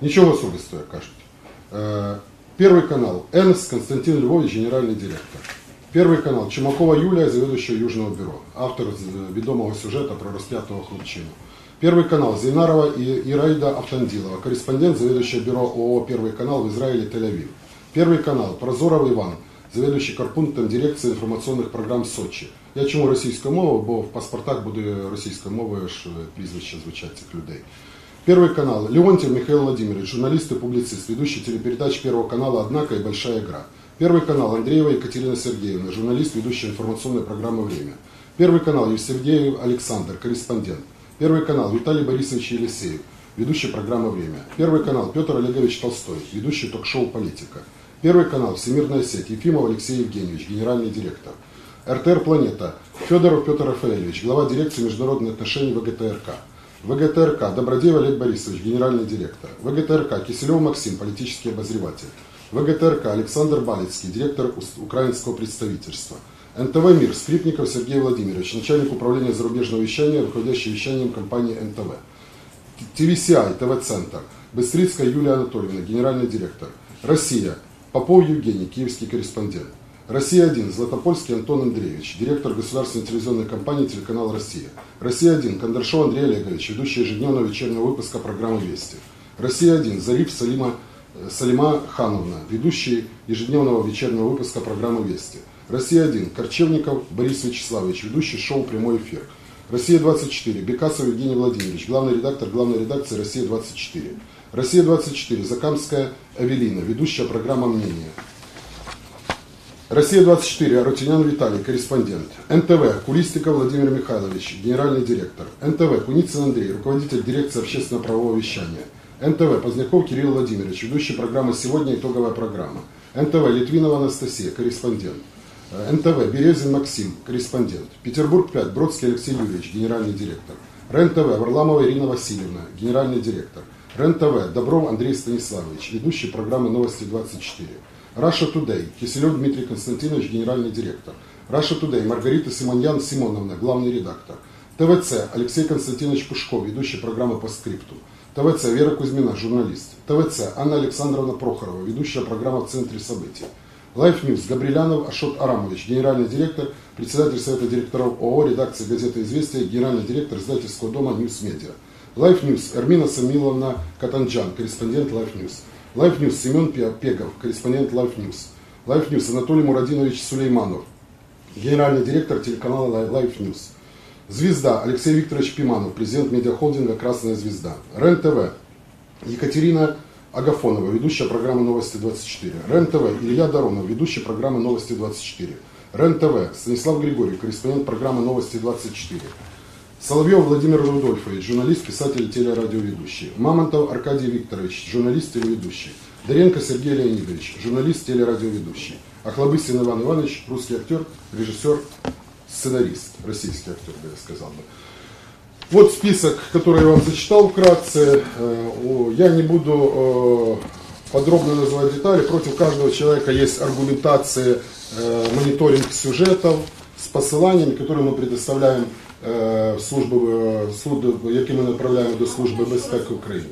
Ничего особистого, як кажуть. Е, Первый канал. Энс Константин Львович, генеральный директор. Первый канал. Чумакова Юлия, заведующая Южного бюро. Автор з- відомого сюжета про розп'ятого хлопчину. Первый канал. Зейнарова и Ираида Автандилова. Корреспондент, заведующая бюро ООО «Первый канал» в Израиле, Тель-Авив. Первый канал. Прозоров Иван, заведующий корпунктом дирекції інформаційних програм Сочі. Я чому російською мовою, бо в паспортах буде російською мовою ж е, прізвища звучать цих людей. Первый канал. Леонтьев Михаил Владимирович, журналист и публицист, ведущий телепередач Первого канала «Однако» и «Большая игра». Первый канал. Андреева Екатерина Сергеевна, журналист, ведущая информационной программы «Время». Первый канал. Евсергеев Александр, корреспондент. Первый канал. Виталий Борисович Елисеев, ведущий программы «Время». Первый канал. Петр Олегович Толстой, ведущий ток-шоу «Политика». Первый канал. Всемирная сеть. Ефимов Алексей Евгеньевич, генеральный директор. РТР «Планета». Федоров Петр Рафаэльевич, глава дирекции международных отношений ВГТРК. ВГТРК Добродеев Олег Борисович, генеральный директор. ВГТРК Киселев Максим, политический обозреватель. ВГТРК Александр Балицкий, директор украинского представительства. НТВ «Мир» Скрипников Сергей Владимирович, начальник управления зарубежного вещания, руководящий вещанием компании НТВ. ТВСИ, ТВ-центр. Быстрицкая Юлия Анатольевна, генеральный директор. Россия. Попов Евгений, киевский корреспондент. Россия-1, Златопольский Антон Андреевич, директор государственной телевизионной компании телеканал «Россия». Россия-1, Кондрашов Андрей Олегович, ведущий ежедневного вечернего выпуска программы «Вести». Россия-1, Зариф Салима, э, Салима Хановна, ведущий ежедневного вечернего выпуска программы «Вести». Россия-1, Корчевников Борис Вячеславович, ведущий шоу «Прямой эфир». Россия-24, Бекасов Евгений Владимирович, главный редактор главной редакции «Россия-24». Россия-24, Закамская Эвелина, ведущая программа «Мнение». Россия-24, Арутюнян Виталий, корреспондент. НТВ, Кулистиков Владимир Михайлович, генеральный директор. НТВ, Куницын Андрей, руководитель дирекции общественно-правового вещания. НТВ, Поздняков Кирилл Владимирович, ведущий программы «Сегодня. Итоговая программа». НТВ, Литвинова Анастасия, корреспондент. Э, НТВ, Березин Максим, корреспондент. Петербург 5, Бродский Алексей Юрьевич, генеральный директор. РЕН-ТВ, Варламова Ирина Васильевна, генеральный директор. РЕН-ТВ, Добров Андрей Станиславович, ведущий программы «Новости 24». Раша Тудей, Киселев Дмитрий Константинович, генеральный директор. Раша Тудей, Маргарита Симоньян Симоновна, главный редактор. ТВЦ, Алексей Константинович Пушков, ведущий программы по скрипту. ТВЦ, Вера Кузьмина, журналист. ТВЦ, Анна Александровна Прохорова, ведущая программа в центре событий. Лайф Ньюс, Габрилянов Ашот Арамович, генеральный директор, председатель Совета директоров ООО, редакции газеты «Известия», генеральный директор издательского дома «Ньюс Медиа». Лайф Ньюс, Эрмина Самиловна Катанджан, корреспондент Лайф Ньюс. Лайф Ньюс, Семен Пе- Пегов, корреспондент Лайф Ньюс. Лайф Ньюс, Анатолий Мурадинович Сулейманов, генеральный директор телеканала Лайф Ньюс. Звезда Алексей Викторович Пиманов, президент медиахолдинга «Красная звезда». РЕН-ТВ Екатерина Агафонова, ведущая программы «Новости 24». РЕН-ТВ Илья Доронов, ведущий программы «Новости 24». РЕН-ТВ Станислав Григорьев, корреспондент программы «Новости 24». Соловьев Владимир Рудольфович, журналист, писатель, телерадиоведущий. Мамонтов Аркадий Викторович, журналист, телеведущий. Доренко Сергей Леонидович, журналист, телерадиоведущий. Ахлобыстин Иван Иванович, русский актер, режиссер, сценарист, российский актер, я сказал бы. Вот список, который я вам зачитал вкратце. Э, Я не буду э, подробно называть детали. Против каждого человека есть аргументация, э, мониторинг сюжетов с посиланнями, которые мы предоставляем е, в службу, е, суду, які ми направляємо до служби безпеки України.